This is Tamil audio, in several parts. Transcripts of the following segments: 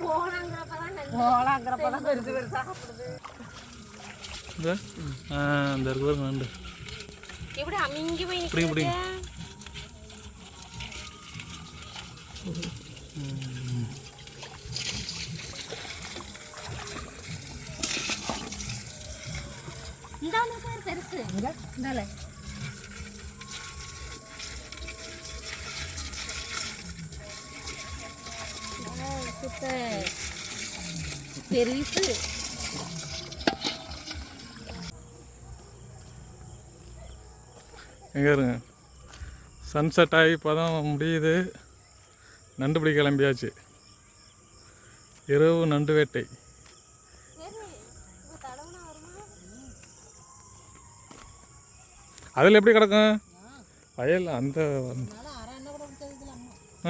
போலாங்கிறப்பதான் பெருசு பெருசா இந்த இருக்கு பாருங்க நண்டு எப்படி அமிங்கி போய் பிடிங்க, இந்த பேர் பெருசு இந்தால பெருசு எங்கே இருங்க. சன்செட் ஆகி இப்போ தான் முடியுது. நண்டு பிடி கிளம்பியாச்சு. இரவு நண்டு வேட்டை. அதில் எப்படி கிடக்கும்? வயல் அந்த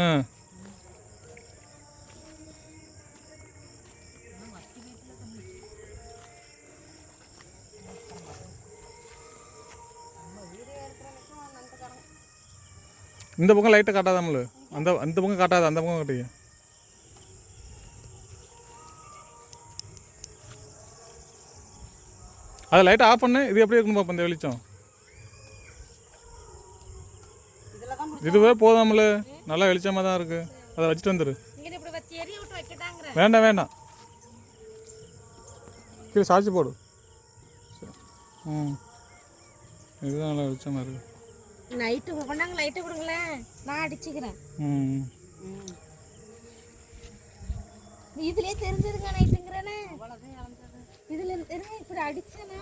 ஆ. இந்த பக்கம் லைட்டை காட்டாதாமல அந்த அந்த பக்கம் காட்டாது அந்த பக்கம் காட்டுங்க. அதை லைட்டை ஆஃப் பண்ணு இது எப்படி இருக்குன்னு பார்ப்போம் இந்த வெளிச்சம். இதுவே போதாமல நல்லா வெளிச்சமாக தான் இருக்குது அதை வச்சுட்டு வைக்கட்டாங்கிற வேண்டாம் வேண்டாம். கீழே சாட்சி போடு. ம். இதுதான் நல்லா வெளிச்சமாக இருக்குது நைட்டு கொண்டாங்க லைட்டை கொடுங்களேன். நான் அடிச்சுக்கிறேன். இதுலயே தெரிஞ்சதுங்க நைட்டுங்கிறேனே இதுல தெரிஞ்சு இப்படி அடிச்சனா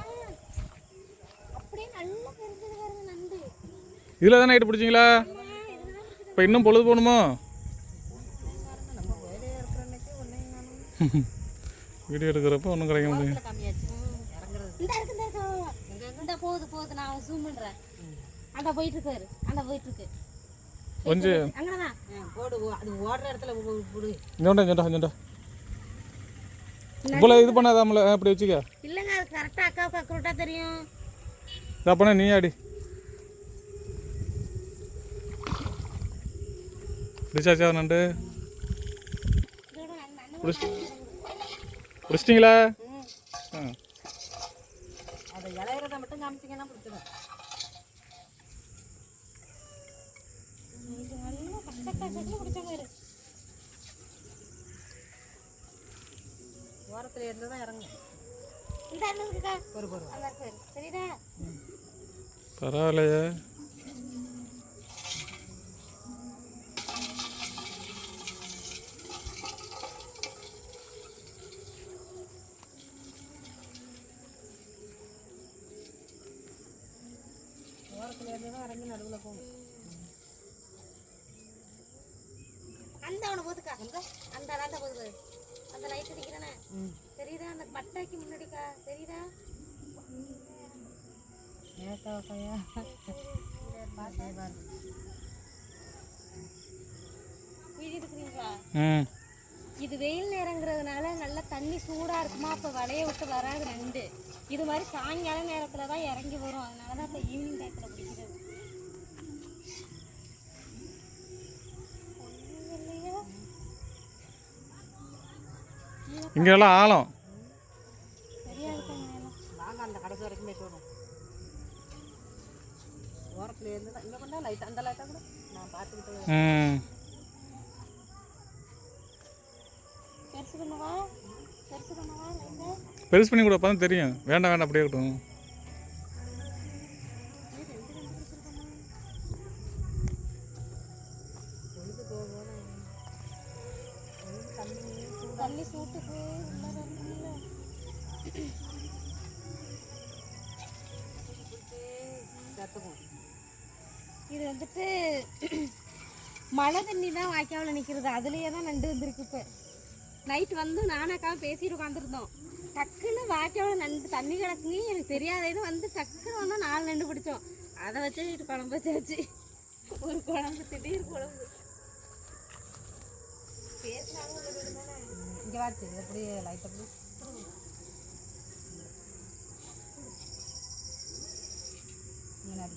அப்படியே நல்லா தெரிஞ்சது பாருங்க நண்டு. இதில் தான் நைட்டு பிடிச்சிங்களா? இப்போ இன்னும் பொழுது போகணுமோ? வீடியோ எடுக்கிறப்ப ஒன்றும் கிடைக்க முடியும் போகுது போகுது. நான் ஜூம் பண்றேன். அந்த போயிட்டு இருக்காரு அந்த போயிட்டு இருக்கு கொஞ்சம் அங்கதான். ஆ, போடு ஓ- அது ஓடுற இடத்துல போடு. இந்தோண்டா இந்தோண்டா இந்தோண்டா. இவ்வளோ இது பண்ணாதாமல அப்படி வச்சுக்க. இல்லைங்க அது கரெக்டாக அக்காவுக்கு தெரியும். இதை பண்ண நீ ஆடி பிடிச்சிட்டிங்களா ஆ அதை இலையிறத மட்டும் காமிச்சிங்கன்னா பிடிச்சிடும் இது நல்லா கஷ்ட கஷ்டத்தில் பிடிச்ச மாதிரி ஓரத்தில் இருந்து தான் இறங்கும் இந்த அண்ணன் இருக்குக்கா பொறு பொறு நல்லா இருக்கு. சரிதா பரவாயில்லையே. ஓரத்தில் இருந்து தான் இறங்கி நடுவில் போகும் அந்த அவனை போதுக்கா அந்த அந்த அந்த போது பாரு அந்த லைட் அடிக்கிறானே ம் தெரியுதா அந்த பட்டைக்கு முன்னாடிக்கா தெரியுதா வீடு இருக்கிறீங்களா ம் இது வெயில் நேரங்கிறதுனால நல்லா தண்ணி சூடாக இருக்குமா? அப்போ வலைய விட்டு வராது நண்டு இது மாதிரி சாயங்கால நேரத்தில் தான் இறங்கி வரும். அதனால தான் இப்போ ஈவினிங் டயத்தில் பிடிக்கிறது? இங்கெல்லாம் ஆழம் சரியா இருக்குங்க எல்லாம். வாங்க அந்த கடைசி வரைக்கும் போயிட்டு வரும் இருந்து லைட் அந்த லைட்டாக கூட நான் பார்த்துக்கிட்டு பெருசு பண்ணவா? பெருசு பண்ணவா? லைட்டை பெருசு பண்ணி கூட தான் தெரியும். வேண்டாம் வேண்டாம் அப்படியே இருக்கட்டும். இது வந்துட்டு மழை தண்ணி தான் வாய்க்காவில் நிற்கிறது அதுலேயே தான் நண்டு வந்திருக்கு இப்போ. நைட் வந்து நானாக்காக பேசிட்டு உட்காந்துருந்தோம் டக்குன்னு வாய்க்காவில் நண்டு தண்ணி கிடக்குங்க எனக்கு தெரியாதேன்னு வந்து டக்குன்னு வந்தால் நாலு நண்டு பிடிச்சோம். அதை வச்சு வீட்டு குழம்பு வச்சாச்சு ஒரு குழம்பு திடீர் குழம்பு. இங்கே வாச்சு எப்படி லைட் அப்படி முன்னாடி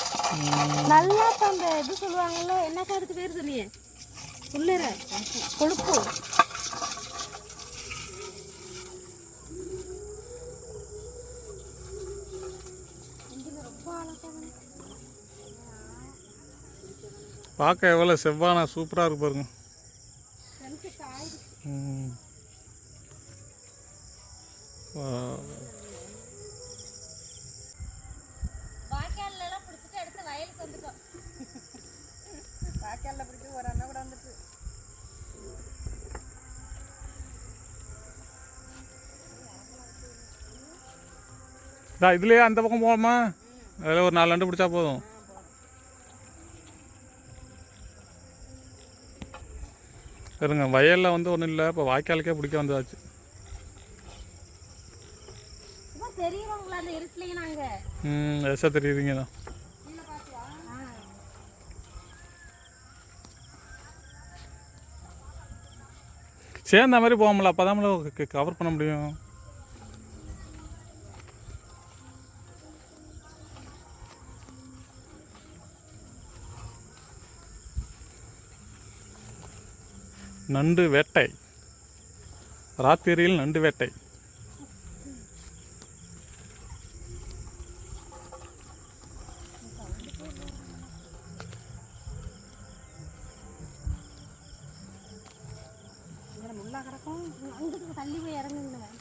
நல்லா அந்த இது சொல்லுவாங்கல்ல என்ன அதுக்கு பேர் சொன்னியே உள்ளர கொழுப்பு. பார்க்க எவ்வளோ செவ்வானா சூப்பராக இருக்கு பாருங்க. ம். வா. வாய்க்கால்ல எல்லாம் பிடிச்சிட்டு அடுத்து வயலுக்கு வந்துட்டோம் வாய்க்காலில் பிடிச்சி ஒரு அண்ணன் கூட வந்துட்டு. இதா இதுலேயே அந்த பக்கம் போகலாமா அதில் ஒரு நாலு நண்டு பிடிச்சா போதும். இருங்க வயலில் வந்து ஒன்றும் இல்லை இப்போ வாய்க்காலுக்கே பிடிக்க வந்தாச்சு. ம் எசா தெரியுதுங்க தான் ஆ. சேர்ந்த மாதிரி போகாமல அப்போ தான் கவர் பண்ண முடியும். நண்டு வேட்டை. ராத்திரியில் நண்டு வேட்டை. അങ്ങോട്ട് തള്ളി പോയി ഇറങ്ങുന്നവൻ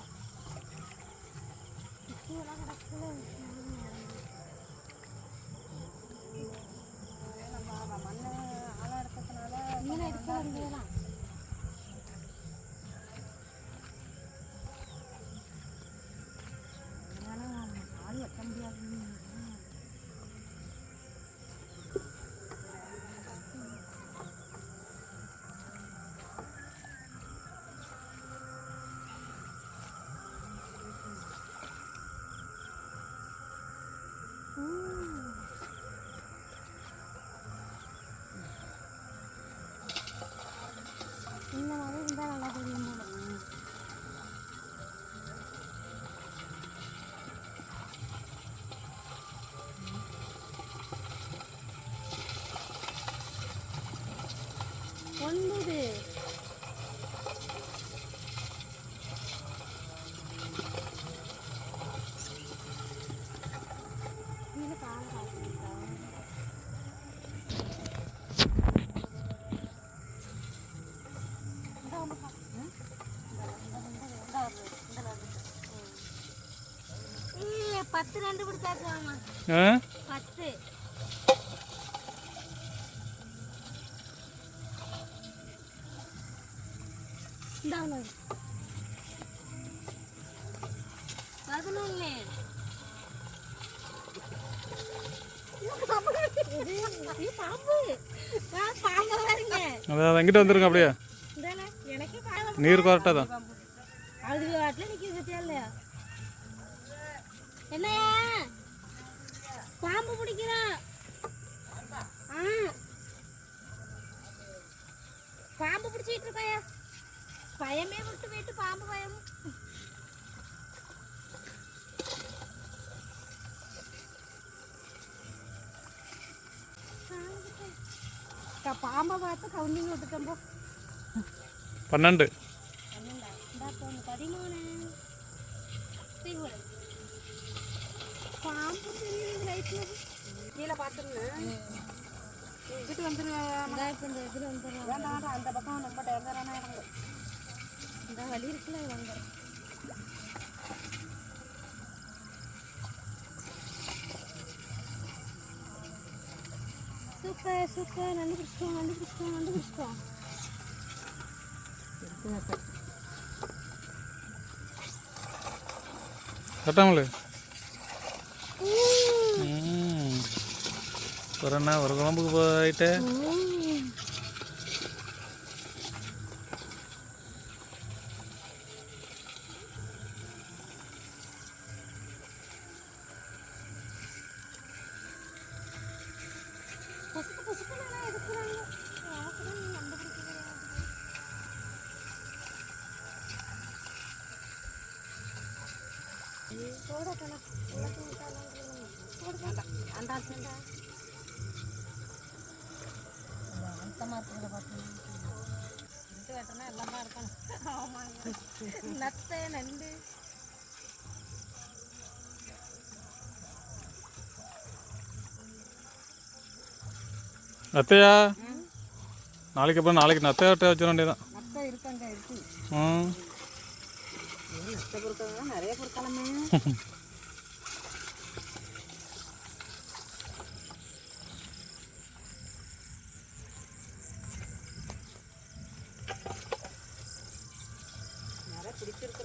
பத்து ரெண்டு பிடிச்சாச்சு பத்து. பதினொன்னு. அதான் எங்கிட்ட வந்துருங்க அப்படியே. நீர் கொரட்டை தான் அது வாட்டில் நிற்க பத்தியா இல்லையா என்னையா? பாம்பு பிடிக்கிறான் ஆ. பாம்பு பிடிச்சிட்டு இருக்காயா? பயமே விட்டு போயிட்டு பாம்பு பயம். பாம்பை பார்த்து கவுண்டிங் விட்டுட்டோம் போ. பன்னெண்டு. பதிமூணு. கீழே பார்த்துருங்க. இங்கிட்டு வந்துடுறோம் வேண்டாம் அந்த பக்கம் ரொம்ப டேஞ்சரான இடங்க இந்த வழி இருக்குல்ல வாங்க சூப்பர் சூப்பர். நண்டு பிடிச்சிட்டோம் நண்டு பிடிச்சிட்டோம் நண்டு பிடிச்சிட்டோம் கட்டாமலே வரண்ணா ஒரு குழம்புக்கு போயிட்டு. போட போனா போட வேண்டாம் அந்த இருக்கிறத பார்த்தீங்கன்னா இது வெட்டினா எல்லாமே இருக்கணும். ஆமாங்க. நத்தை நண்டு. நத்தையா? நாளைக்கு அப்புறம் நாளைக்கு நத்தையாட்ட வச்சிட வேண்டியதான் நத்தை இருக்காங்க இருக்கு. ம். நத்தை பொருட்கள் நிறைய பொருட்களமே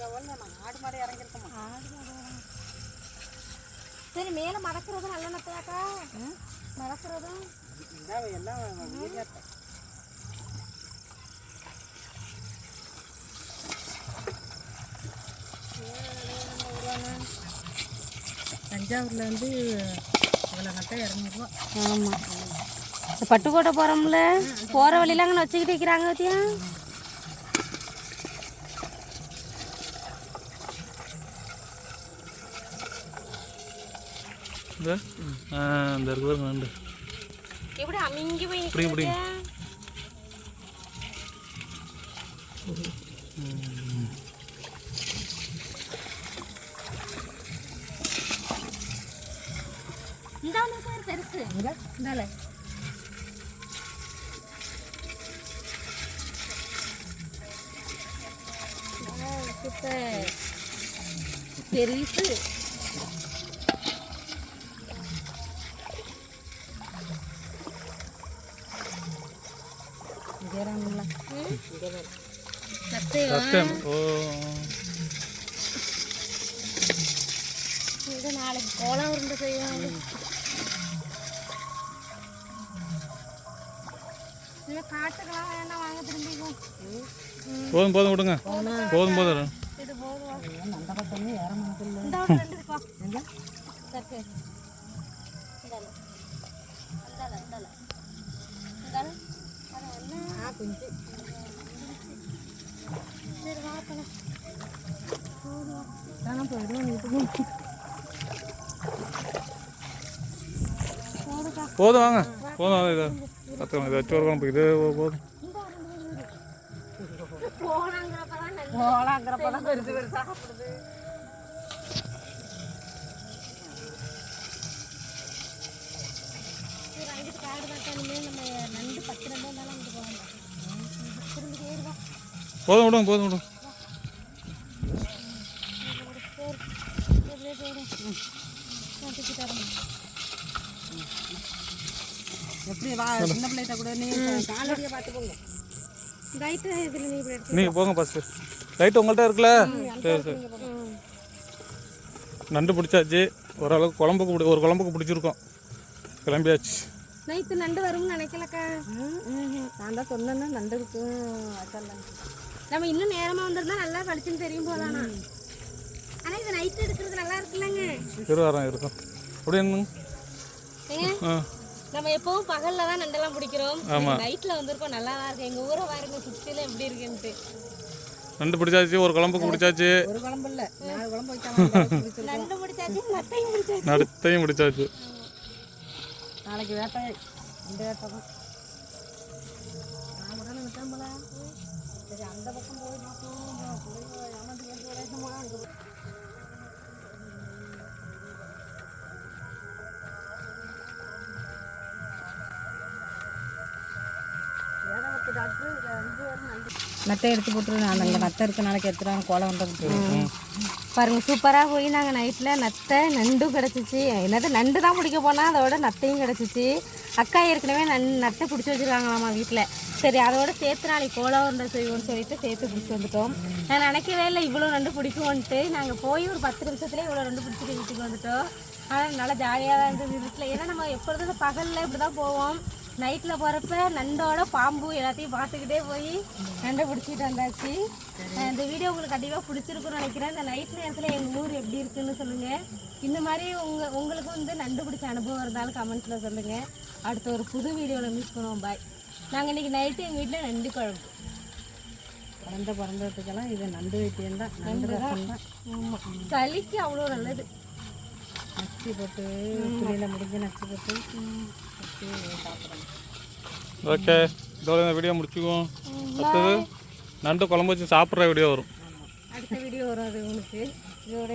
ஆடு மாடு இறங்கிருக்கோமா ஆடு மாடு. வரும். சரி மேலே மடக்கிறதும் நல்ல நத்தையாக்கா? மடக்கிறதும் எல்லாம் தஞ்சாவூரில் வந்து இவ்வளோ நட்டை இரநூறுவா ஆமாம் இந்த பட்டுக்கோட்டை போகிறோம்ல போகிற வழியில அங்கே வச்சுக்கிட்டு இருக்கிறாங்க பத்தியா? ஆ இந்த இருக்கு பாருங்க நண்டு எப்படி அமிங்கி போய் இந்த பேர் பெருசு. இந்தால சூப்பர். பெருசு. சத்தம் ஓ. இது நாளைக்கு கோலம் உருண்டை செய்வாங்க காட்டுக்கெல்லாம் வேண்டாம் வாங்க திரும்பிக்கும் போதும் போதும் விடுங்க. போதும். போதும் இது போதும். குஞ்சு சரி வாப்பலாம் தானே போயிடும் வீட்டுக்கு போதும் வாங்க. போதும் வாங்க இதை பார்த்துக்கலாம் இதை வச்சு வருவோம் இது போதும் போனாங்கிறப்பதான் நல்ல இதில் நீ இப்படி எடுத்து நீங்கள் போங்க ஃபஸ்ட்டு லைட் உங்கள்கிட்ட இருக்குல்ல? சரி சரி. நண்டு பிடிச்சாச்சு. ஓரளவுக்கு குழம்புக்கு பிடி ஒரு குழம்புக்கு பிடிச்சிருக்கோம். கிளம்பியாச்சு. நைட்டு நண்டு வரும்னு நினைக்கலக்கா. நான் தான் சொன்னேன்னா நண்டு இருக்கும். அதெல்லாம் நம்ம இன்னும் நேரமாக வந்திருந்தா நல்லா கழிச்சுன்னு தெரியும் போதானா? ஆனால் இது நைட்டு எடுக்கிறது நல்லா இருக்குல்லங்க. இருவாரம் இருக்கும். அப்படி என்னங்க ஏங்க ஆ. நம்ம எப்பவும் பகல்ல தான் நண்டெல்லாம் பிடிக்கிறோம். ஆமா. நைட்ல வந்திருக்கோம் நல்லா தான் இருக்கு. எங்க ஊரை பாருங்க சுத்தில எப்படி இருக்குன்ட்டு. நண்டு பிடிச்சாச்சு ஒரு குழம்புக்கு பிடிச்சாச்சு. ஒரு குழம்பு இல்லை. நாலு குழம்பு வைக்கலாம் நண்டு பிடிச்சாச்சு நத்தையும் பிடிச்சாச்சு. நடுத்தையும் பிடிச்சாச்சு. நாளைக்கு வேட்டை இந்த வேட்டை தான். நான் உடனே விட்டேன் போல சரி அந்த பக்கம் போய் பார்ப்போம் பிள்ளைங்க ஏமாந்து வந்து விளையாட்டு போல அங்கே போய் நட்டை எடுத்து போட்டுரு நான் அங்கே நட்டை இருக்க நாளைக்கு எடுத்துட்டு கோலம் வந்து பாருங்க சூப்பரா போய் நாங்க நைட்ல நத்தை நண்டும் கிடச்சிச்சு. என்னது நண்டு தான் பிடிக்க போனா அதோட நத்தையும் கிடச்சிச்சு. அக்கா ஏற்கனவே நன் நத்தை பிடிச்சி வச்சிருக்காங்களாமா வீட்டில் சரி அதோட சேர்த்து நாளைக்கு கோலா உருண்டை செய்வோம்னு சொல்லிட்டு சேர்த்து பிடிச்சி வந்துட்டோம். நான் நினைக்கவே இல்லை இவ்வளோ நண்டு பிடிக்கும்ன்ட்டு நாங்கள் போய் ஒரு பத்து நிமிஷத்துல இவ்வளோ நண்டு பிடிச்சிட்டு வீட்டுக்கு வந்துட்டோம். ஆனால் நல்லா ஜாலியாக தான் இருந்தது வீட்டில் ஏன்னா நம்ம எப்பொழுதும் பகலில் இப்படி தான் போவோம். நைட்டில் போகிறப்ப நண்டோட பாம்பு எல்லாத்தையும் பார்த்துக்கிட்டே போய் நண்டை பிடிச்சிட்டு வந்தாச்சு. இந்த வீடியோ உங்களுக்கு கண்டிப்பாக பிடிச்சிருக்குன்னு நினைக்கிறேன். இந்த நைட் நேரத்தில் எங்கள் ஊர் எப்படி இருக்குன்னு சொல்லுங்கள் இந்த மாதிரி உங்கள் உங்களுக்கும் வந்து நண்டு பிடிச்ச அனுபவம் இருந்தாலும் கமெண்ட்ஸில் சொல்லுங்கள் அடுத்த ஒரு புது வீடியோவில் மீட் பண்ணுவோம். பாய் நாங்கள் இன்றைக்கி நைட்டு எங்கள் வீட்டில் நண்டு குழம்பு. குழந்த பிறந்ததுக்கெல்லாம் இது நண்டு வைத்தியம் தான். நண்டு ரசம் தான். ஆமா. சளிக்கு அவ்வளோ நல்லது. நச்சு போட்டு புளியில் முடிஞ்சு நச்சு போட்டு. ஓகே இதோட இந்த வீடியோ முடிச்சுக்குவோம். அடுத்தது நண்டு குழம்பு வச்சு சாப்பிட்ற வீடியோ வரும். அடுத்த வீடியோ வரும் அது உங்களுக்கு இதோட.